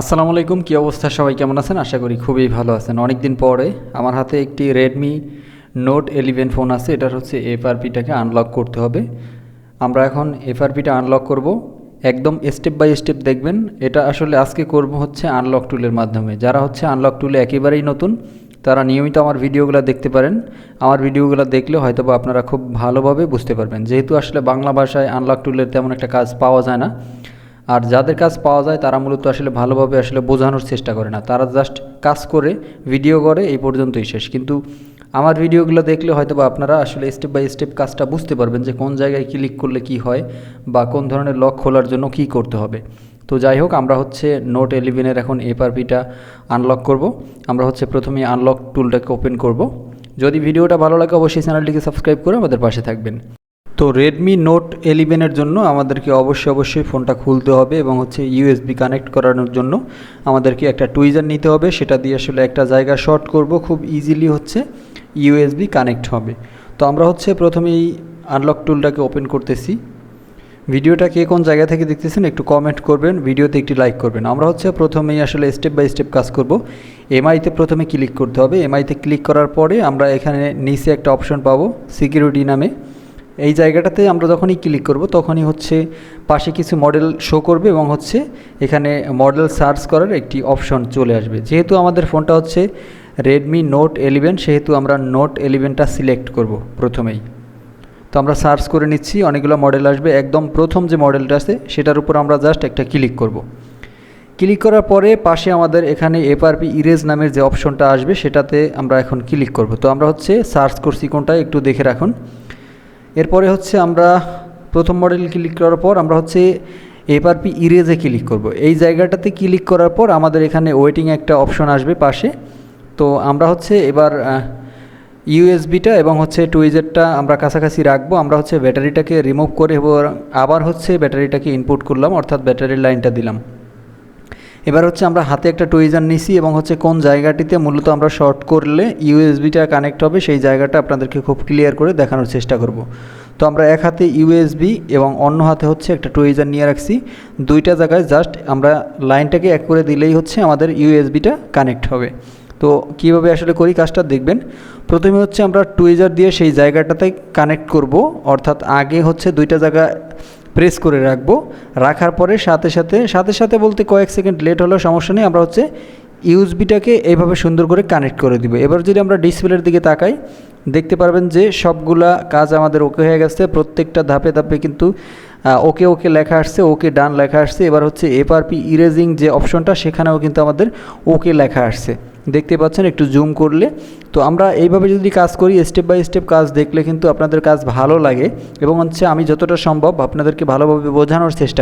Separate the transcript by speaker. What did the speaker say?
Speaker 1: আসসালামু আলাইকুম, কী অবস্থা? সবাই কেমন আছেন? আশা করি খুবই ভালো আছেন। অনেক দিন পরে আমার হাতে একটি রেডমি নোট এলিভেন ফোন আছে। এটার হচ্ছে এফআরপিটাকে আনলক করতে হবে। আমরা এখন এফআরপিটা আনলক করব। একদম স্টেপ বাই স্টেপ দেখবেন। এটা আসলে আজকে করব হচ্ছে আনলক টুলের মাধ্যমে। যারা হচ্ছে আনলক টুলে একেবারেই নতুন, তারা নিয়মিত আমার ভিডিওগুলো দেখতে পারেন। আমার ভিডিওগুলো দেখলে হয়তো আপনারা খুব ভালোভাবে বুঝতে পারবেন। যেহেতু আসলে বাংলা ভাষায় আনলক টুলের তেমন একটা কাজ পাওয়া যায় না আর যাদের কাজ পাওয়া যায় তারা মূলত আসলে ভালোভাবে আসলে বোঝানোর চেষ্টা করে না। তারা জাস্ট কাজ করে ভিডিও করে, এই পর্যন্তই শেষ। কিন্তু আমার ভিডিওগুলো দেখলে হয়তো বা আপনারা আসলে স্টেপ বাই স্টেপ কাজটা বুঝতে পারবেন যে কোন জায়গায় ক্লিক করলে কি হয় বা কোন ধরনের লক খোলার জন্য কি করতে হবে। তো যাই হোক, আমরা হচ্ছে নোট এলিভেনের এখন এপারপিটা আনলক করব। আমরা হচ্ছে প্রথমে আনলক টুলটাকে ওপেন করব। যদি ভিডিওটা ভালো লাগে অবশ্যই চ্যানেলটিকে সাবস্ক্রাইব করে আমাদের পাশে থাকবেন। তো রেডমি নোট এলিভেনের জন্য আমাদেরকে অবশ্যই অবশ্যই ফোনটা খুলতে হবে এবং হচ্ছে ইউএসবি কানেক্ট করানোর জন্য আমাদেরকে একটা টুইজার নিতে হবে। সেটা দিয়ে আসলে একটা জায়গা শর্ট করব, খুব ইজিলি হচ্ছে ইউএসবি কানেক্ট হবে। তো আমরা হচ্ছে প্রথমেই আনলক টুলটাকে ওপেন করতেছি। ভিডিওটা কে কোন জায়গা থেকে দেখতেছেন একটু কমেন্ট করবেন, ভিডিওতে একটি লাইক করবেন। আমরা হচ্ছে প্রথমেই আসলে স্টেপ বাই স্টেপ কাজ করব। এমআইতে প্রথমে ক্লিক করতে হবে। এমআইতে ক্লিক করার পরে আমরা এখানে নিচে একটা অপশন পাবো সিকিউরিটি নামে। এই জায়গাটাতে আমরা যখনই ক্লিক করব, তখনই হচ্ছে পাশে কিছু মডেল শো করবে এবং হচ্ছে এখানে মডেল সার্চ করার একটি অপশন চলে আসবে। যেহেতু আমাদের ফোনটা হচ্ছে রেডমি নোট এলিভেন সেহেতু আমরা নোট এলিভেনটা সিলেক্ট করব প্রথমেই। তো আমরা সার্চ করে নিচ্ছি, অনেকগুলো মডেল আসবে। একদম প্রথম যে মডেলটা আছে, সেটার উপর আমরা জাস্ট একটা ক্লিক করব। ক্লিক করার পরে পাশে আমাদের এখানে এফআরপি ইরেজ নামের যে অপশনটা আসবে, সেটাতে আমরা এখন ক্লিক করব। তো আমরা হচ্ছে সার্চ করছি কোনটা, একটু দেখে রাখুন। এরপরে হচ্ছে আমরা প্রথম মডেল ক্লিক করার পর আমরা হচ্ছে এফআরপি ইরেজে ক্লিক করব। এই জায়গাটাতে ক্লিক করার পর আমাদের এখানে ওয়েটিং একটা অপশন আসবে পাশে। তো আমরা হচ্ছে এবার ইউএসবিটা এবং হচ্ছে টুইজেরটা আমরা কাছাকাছি রাখব। আমরা হচ্ছে ব্যাটারিটাকে রিমুভ করে আবার হচ্ছে ব্যাটারিটাকে ইনপুট করলাম, অর্থাৎ ব্যাটারির লাইনটা দিলাম। এবার হচ্ছে আমরা হাতে একটা টুইজার নিছি এবং হচ্ছে কোন জায়গাটিতে মূলত আমরা শর্ট করলে ইউএসবিটা কানেক্ট হবে, সেই জায়গাটা আপনাদেরকে খুব ক্লিয়ার করে দেখানোর চেষ্টা করব। তো আমরা এক হাতে ইউএসবি এবং অন্য হাতে হচ্ছে একটা টুইজার নিয়ে রাখছি। দুইটা জায়গায় জাস্ট আমরা লাইনটাকে এক করে দিলেই হচ্ছে আমাদের ইউএসবিটা কানেক্ট হবে। তো কীভাবে আসলে করি কাজটা দেখবেন। প্রথমে হচ্ছে আমরা টুইজার দিয়ে সেই জায়গাটাতে কানেক্ট করব, অর্থাৎ আগে হচ্ছে দুইটা জায়গা প্রেস করে রাখব। রাখার পরে সাথে সাথে সাথে সাথে বলতে কয়েক সেকেন্ড লেট হলেও সমস্যা নেই। আমরা হচ্ছে ইউএসবিটাকে এইভাবে সুন্দর করে কানেক্ট করে দিব। এবার যদি আমরা ডিসপ্লের দিকে তাকাই, দেখতে পারবেন যে সবগুলা কাজ আমাদের ওকে হয়ে গেছে। প্রত্যেকটা ধাপে ধাপে কিন্তু ওকে ওকে লেখা আসছে ওকে ডান লেখা আসছে। এবার হচ্ছে এফআরপি ইরেজিং যে অপশনটা সেখানেও কিন্তু আমাদের ওকে লেখা আসছে। দেখতে পাচ্ছেন, একটু জুম করলে। তো আমরা এইভাবে যদি কাজ করি স্টেপ বাই স্টেপ কাজ দেখলে কিন্তু আপনাদের কাজ ভালো লাগে। এবং হচ্ছে আমি যতটা সম্ভব আপনাদেরকে ভালোভাবে বোঝানোর চেষ্টা